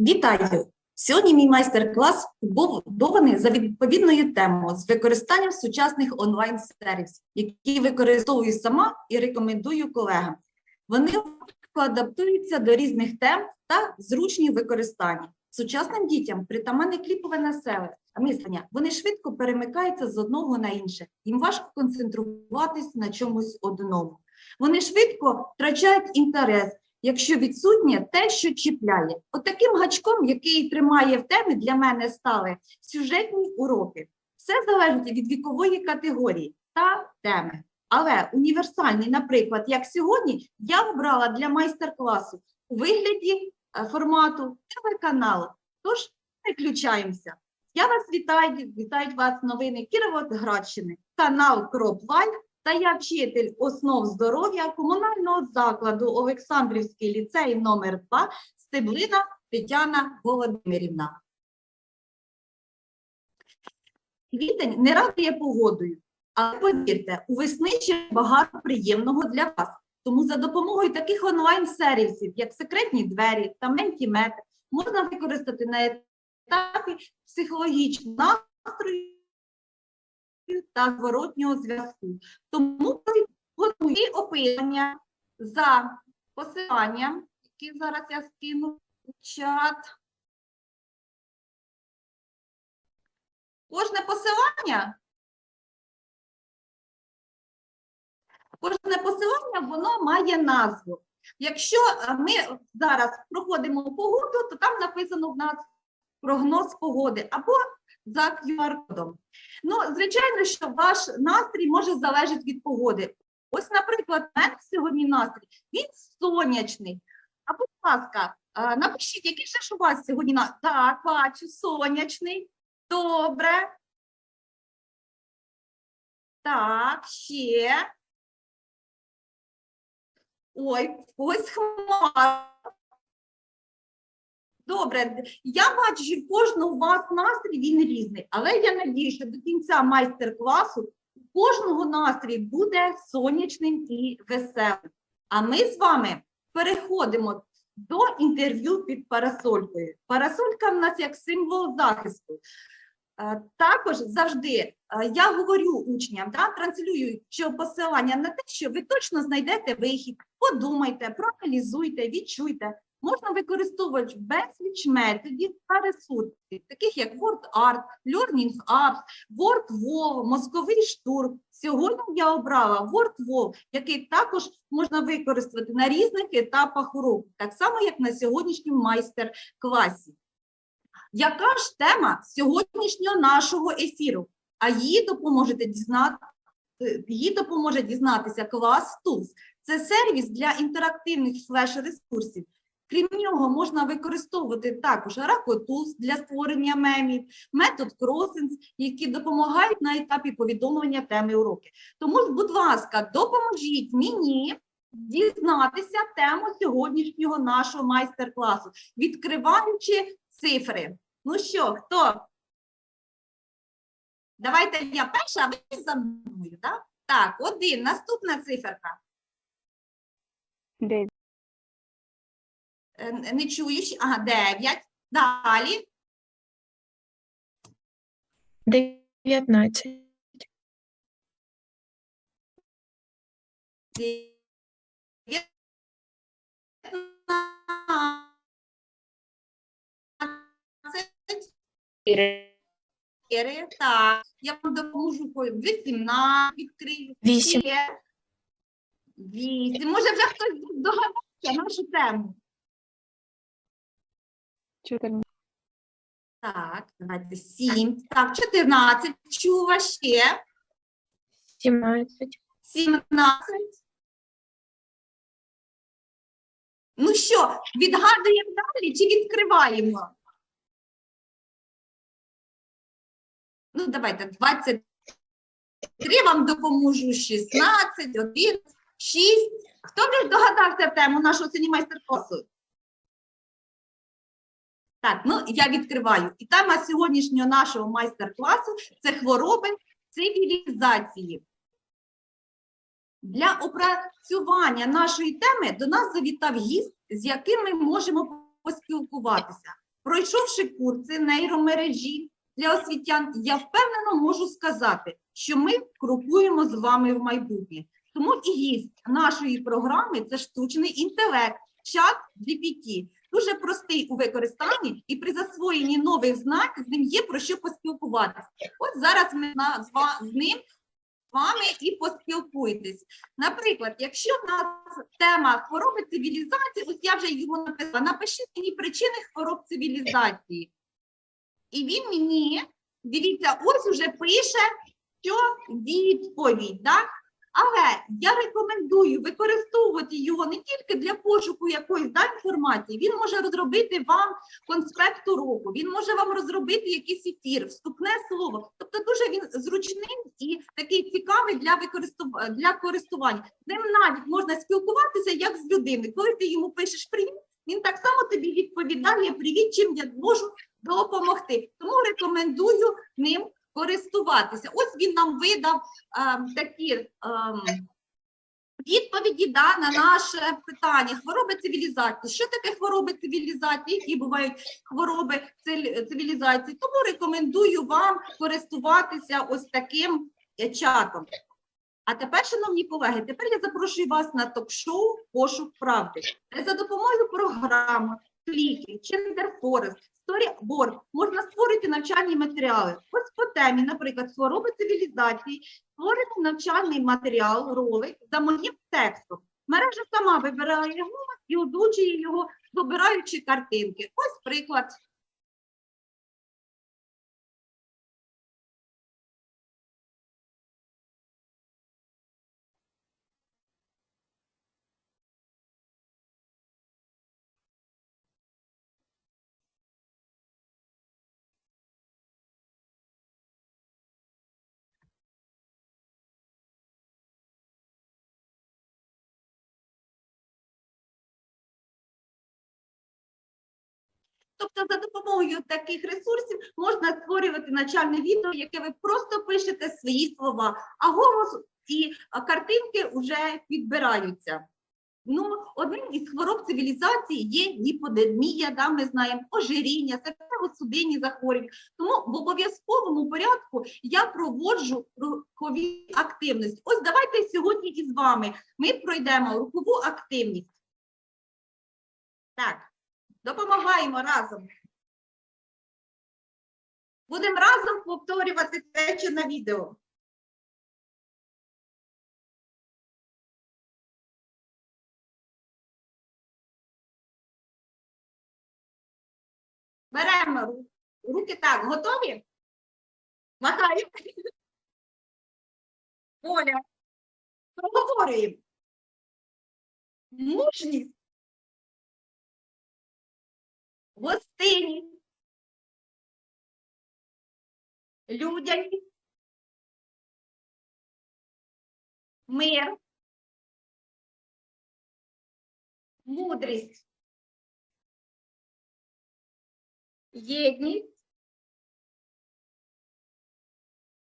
Вітаю! Сьогодні мій майстер-клас побудований за відповідною темою з використанням сучасних онлайн-сервісів, які використовую сама і рекомендую колегам. Вони адаптуються до різних тем та зручні в використанні. Сучасним дітям притаманне кліпове населення, мислення. Вони швидко перемикаються з одного на інше. Їм важко концентруватись на чомусь одному. Вони швидко втрачають інтерес, якщо відсутнє те, що чіпляє. Отаким гачком, який тримає в темі, для мене стали сюжетні уроки. Все залежить від вікової категорії та теми. Але універсальний, наприклад, як сьогодні, я обрала для майстер-класу у вигляді е, формату телеканалу. Тож переключаємося. Я вас вітаю, вітають вас новини Кіровоградщини, канал Кроп Лайф та я вчитель основ здоров'я комунального закладу Олександрівський ліцей номер 2 Стеблина Тетяна Володимирівна. Квітень не радує погодою, але повірте, у весни ще багато приємного для вас. Тому за допомогою таких онлайн-сервісів, як секретні двері та ментімет, можна використати на етапі психологічного настрою та зворотнього зв'язку. Тому готуй опитання за посиланням, які зараз я скину у чат. Кожне посилання, кожне посилання, воно має назву. Якщо е, ми зараз проходимо погоду, то там написано в нас прогноз погоди або за QR-кодом. Ну, звичайно, що ваш настрій може залежати від погоди. Ось, наприклад, мене сьогодні настрій, він сонячний. А будь ласка, напишіть, який же ж у вас сьогодні настрій? Так, бачу, сонячний. Добре. Так, ще. Ой, ось хмара. Добре, я бачу, що кожного у вас настрій він різний, але я надію, що до кінця майстер-класу кожного настрій буде сонячним і веселим. А ми з вами переходимо до інтерв'ю під парасолькою. Парасолька в нас як символ захисту. Е, Також завжди е, я говорю учням, да, транслюю посилання на те, що ви точно знайдете вихід, подумайте, проаналізуйте, відчуйте. Можна використовувати безліч методів та ресурсів, таких як WordArt, Learning Apps, WordWall, мозковий штурм. Сьогодні я обрала WordWall, який також можна використати на різних етапах уроку, так само, як на сьогоднішньому майстер-класі. Яка ж тема сьогоднішнього нашого ефіру? А її допоможете дізнати, її допоможе дізнатися клас Tools. Це сервіс для інтерактивних флеш-ресурсів. Крім нього, можна використовувати також Rakotools для створення мемів, метод Crossings, які допомагають на етапі повідомлення теми уроки. Тому, будь ласка, допоможіть мені дізнатися тему сьогоднішнього нашого майстер-класу, відкриваючи цифри. Ну що, хто? Давайте я перша, а ви за мною, так? Так, один. Наступна циферка. Дев'ять. Е, Не чуєш? Ага, дев'ять. Далі. Дев'ятнадцять. Чотири. Так, я вам допоможу. по- 18 відкрию. Вісім. Ще. Вісім. Може, вже хтось догадався нашу тему. Чотирнадцять. Так, давайте сім. Так, 14. Чува ще. Сімнадцять. 17. Ну що, відгадуємо далі чи відкриваємо? Ну, давайте 23 вам допоможу, 16, 1, 6. Хто вже догадався тему нашого сьогодні майстер-класу? Так, ну я відкриваю. І тема сьогоднішнього нашого майстер-класу це хвороби цивілізації. Для опрацювання нашої теми до нас завітав гість, з яким ми можемо поспілкуватися. Пройшовши курси нейромережі для освітян, я впевнено можу сказати, що ми крокуємо з вами в майбутнє. Тому і гість нашої програми це штучний інтелект, чат GPT. Дуже простий у використанні, і при засвоєнні нових знань з ним є про що поспілкуватися. От зараз ми з ним з вами і поспілкуєтесь. Наприклад, якщо в нас тема хвороби цивілізації, ось я вже його написала, напишіть мені причини хвороб цивілізації. І він мені, дивіться, ось уже пише, що відповідь, так? Але я рекомендую використовувати його не тільки для пошуку якоїсь да, інформації, він може розробити вам конспект уроку, він може вам розробити якийсь ефір, вступне слово. Тобто дуже він зручний і такий цікавий для використов... для користування. З ним навіть можна спілкуватися як з людиною. Коли ти йому пишеш привіт, він так само тобі відповідає привіт, чим я можу допомогти. Тому рекомендую ним користуватися. Ось він нам видав ем, такі ем, відповіді да, на наше питання. Хвороби цивілізації. Що таке хвороби цивілізації? Які бувають хвороби цивілізації? Тому рекомендую вам користуватися ось таким чатом. А тепер, шановні колеги, тепер я запрошую вас на ток-шоу Пошук правди. За допомогою програми, кліків, Chender Storyboard можна створити навчальні матеріали. Ось по темі, наприклад, хвороби цивілізації, створений навчальний матеріал, ролик за моїм текстом. Мережа сама вибирає його і озвучує його, вибираючи картинки. Ось приклад. Тобто, за допомогою таких ресурсів можна створювати навчальне відео, яке ви просто пишете свої слова, а голос і картинки вже підбираються. Ну, одним із хвороб цивілізації є гіподемія, да, ми знаємо, ожиріння, серцево-судинні захворювання. Тому в обов'язковому порядку я проводжу рухові активності. Ось давайте сьогодні із вами ми пройдемо рухову активність. Так. Допомагаємо разом. Будемо разом повторювати те, на відео. Беремо руки так, готові? Махаємо. Оля. Проговорюємо. Мужність. Гостинність, людяність, мир, мудрість, єдність.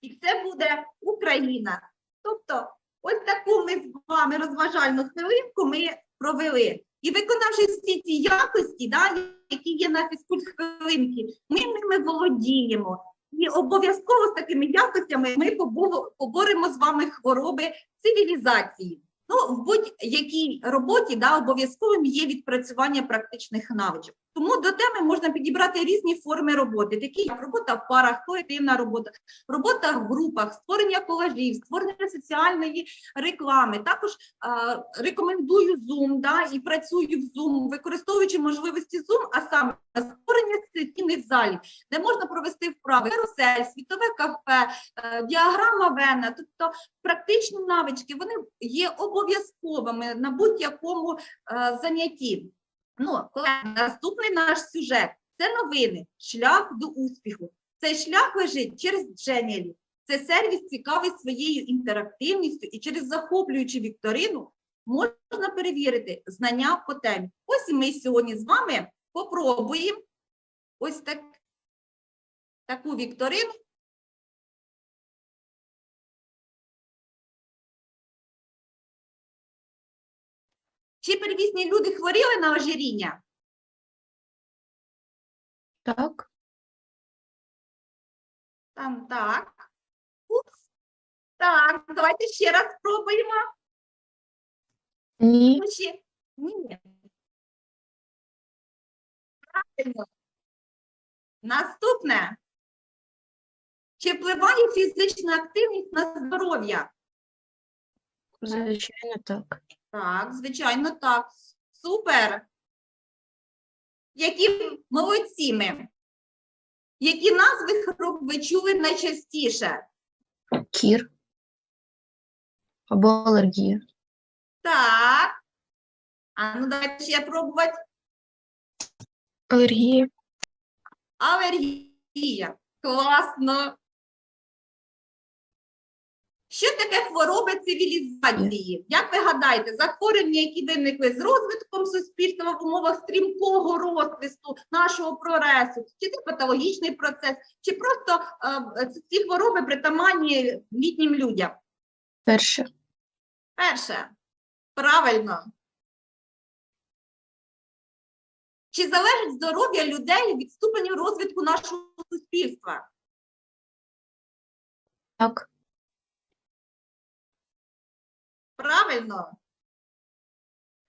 І це буде Україна. Тобто, ось таку ми з вами розважальну хвилинку ми провели. І виконавши всі ці якості, да, які є на фізкульт-хвилинці, ми ними володіємо. І обов'язково з такими якостями ми побо- поборемо з вами хвороби цивілізації. Ну, в будь-якій роботі да, обов'язковим є відпрацювання практичних навичок. Тому до теми можна підібрати різні форми роботи, такі як робота в парах, колективна робота, робота в групах, створення колажів, створення соціальної реклами. Також е, рекомендую Zoom да, і працюю в Zoom, використовуючи можливості Zoom, а саме створення сесійних залів, де можна провести вправи, карусель, світове кафе, е, діаграма Вена, тобто практичні навички, вони є обов'язковими на будь-якому е, занятті. Ну, колеги, наступний наш сюжет це новини, шлях до успіху. Цей шлях лежить через Дженелі. Це сервіс цікавий своєю інтерактивністю і через захоплюючу вікторину можна перевірити знання по темі. Ось ми сьогодні з вами попробуємо ось так, таку вікторину. Чи первісні люди хворіли на ожиріння? Так. Там так. Упс. Так, давайте ще раз спробуємо. Ні. Ну, ще. Ні. Правильно. Наступне. Чи впливає фізична активність на здоров'я? Звичайно, так. Так, звичайно, так. Супер. Які молодці ми. Які назви хвороб ви чули найчастіше? Кір. Або алергія. Так. А ну давайте ще пробувати. Алергія. Алергія. Класно. Що таке хвороби цивілізації? Як ви гадаєте, захворювання, які виникли з розвитком суспільства в умовах стрімкого розвитку нашого прогресу, чи це патологічний процес, чи просто е, ці хвороби притаманні літнім людям? Перше. Перше, правильно. Чи залежить здоров'я людей від ступеню розвитку нашого суспільства? Так. Правильно?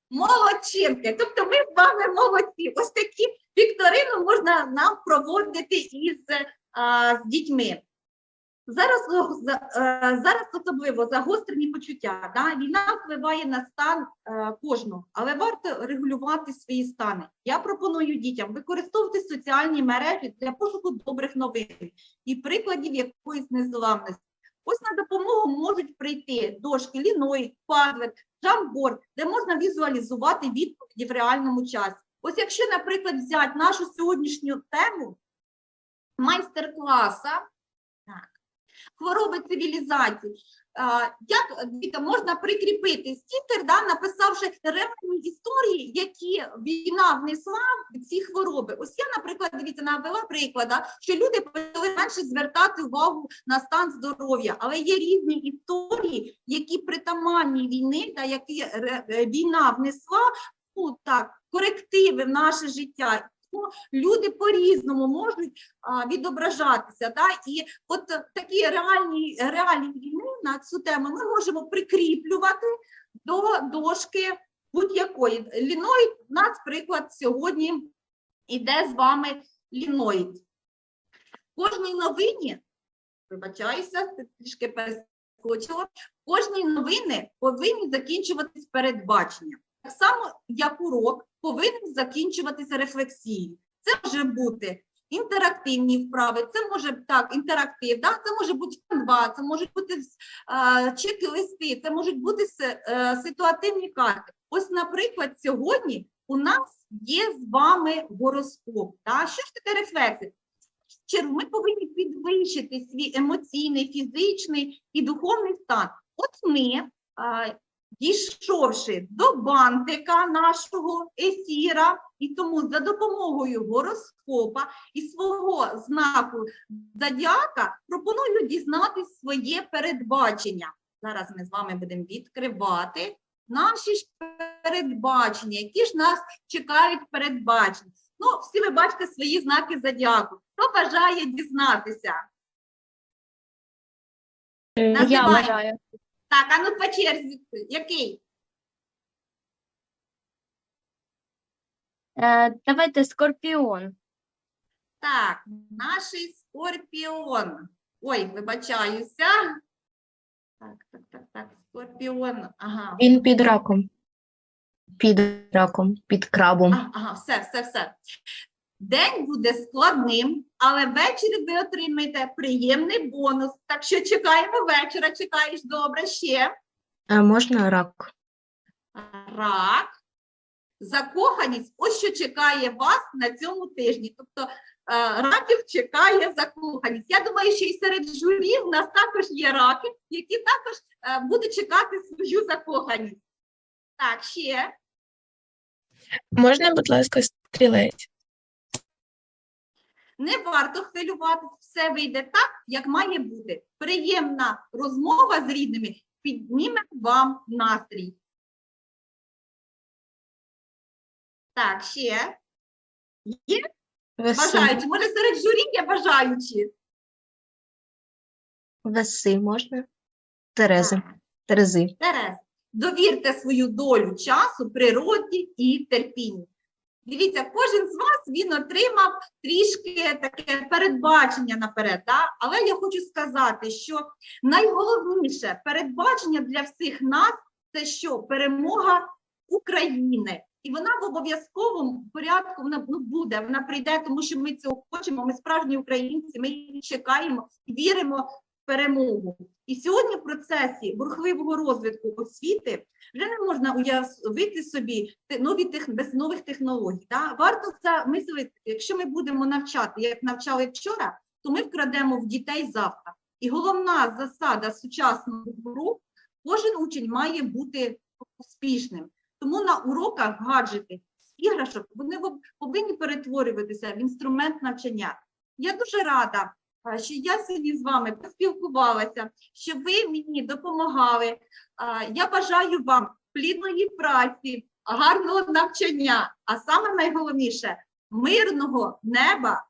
Молодчинки. Тобто ми з вами молодці. Ось такі вікторини можна нам проводити із а, з дітьми. Зараз, е, зараз особливо загострені почуття. Да? Війна впливає на стан е, кожного, але варто регулювати свої стани. Я пропоную дітям використовувати соціальні мережі для пошуку добрих новин і прикладів якоїсь незламності. Ось на допомогу можуть прийти дошки ліної, Padlet, Jamboard, де можна візуалізувати відповіді в реальному часі. Ось якщо, наприклад, взяти нашу сьогоднішню тему майстер-класа, хвороби цивілізації, як дивіться, можна прикріпити стікер, да, написавши реальні історії, які війна внесла в ці хвороби. Ось я, наприклад, дивіться, навела приклад, що люди почали менше звертати увагу на стан здоров'я, але є різні історії, які притаманні війни, та які е, війна внесла ну, так, корективи в наше життя. Люди по-різному можуть а, відображатися. Да? І от такі реальні реалії війни на цю тему ми можемо прикріплювати до дошки будь-якої. Ліноїд у нас приклад сьогодні іде з вами ліноїд. Кожній новині, вибачаюся, трішки перескочила, кожній новини повинні закінчуватись передбаченням. Так само, як урок повинен закінчуватися рефлексією. Це може бути інтерактивні вправи, це може так, інтерактив, да? це може бути канва, це можуть бути е, чек-листи, це можуть бути с- е, ситуативні карти. Ось, наприклад, сьогодні у нас є з вами гороскоп. Да? Що ж таке рефлексія? ми повинні підвищити свій емоційний, фізичний і духовний стан. От ми, а, дійшовши до бантика нашого ефіра, і тому за допомогою гороскопа і свого знаку зодіака пропоную дізнатись своє передбачення. Зараз ми з вами будемо відкривати наші ж передбачення, які ж нас чекають передбачення. Ну, всі ви бачите свої знаки зодіаку. Хто бажає дізнатися? Я Називай. Так, а ну по черзі, який? Е, Давайте скорпіон. Так, наш скорпіон. Ой, вибачаюся. Так, так, так, так, скорпіон. Ага. Він під раком. Під раком, під крабом. А, ага, все, все, все. День буде складним, але ввечері ви отримаєте приємний бонус. Так що чекаємо вечора. Чекаєш добре ще. А можна рак? Рак. Закоханість, ось що чекає вас на цьому тижні. Тобто е, раків чекає закоханість. Я думаю, що і серед журі в нас також є раки, які також е, будуть чекати свою закоханість. Так, ще. Можна, будь ласка, стрілець? Не варто хвилюватись, все вийде так, як має бути. Приємна розмова з рідними підніме вам настрій. Так, ще. Є? Веси. Бажаючі. Може, серед журі є бажаючі? Веси можна? Терези. Терези. Терез, довірте свою долю часу, природі і терпінню. Дивіться, кожен з вас він отримав трішки таке передбачення наперед. Да? Але я хочу сказати, що найголовніше передбачення для всіх нас це що? Перемога України. І вона в обов'язковому порядку вона ну, буде, вона прийде, тому що ми цього хочемо. Ми справжні українці, ми її чекаємо віримо перемогу. І сьогодні в процесі бурхливого розвитку освіти вже не можна уявити собі нові тех, без нових технологій. Да? Варто це мислити, якщо ми будемо навчати, як навчали вчора, то ми вкрадемо в дітей завтра. І головна засада сучасного урок – кожен учень має бути успішним. Тому на уроках гаджети іграшок вони повинні перетворюватися в інструмент навчання. Я дуже рада, що я сьогодні з вами поспілкувалася, що ви мені допомагали. Я бажаю вам плідної праці, гарного навчання, а саме найголовніше мирного неба,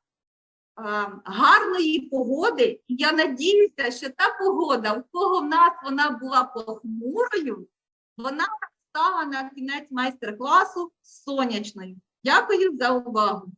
гарної погоди. Я надіюся, що та погода, у кого в нас вона була похмурою, вона стала на кінець майстер-класу сонячною. Дякую за увагу.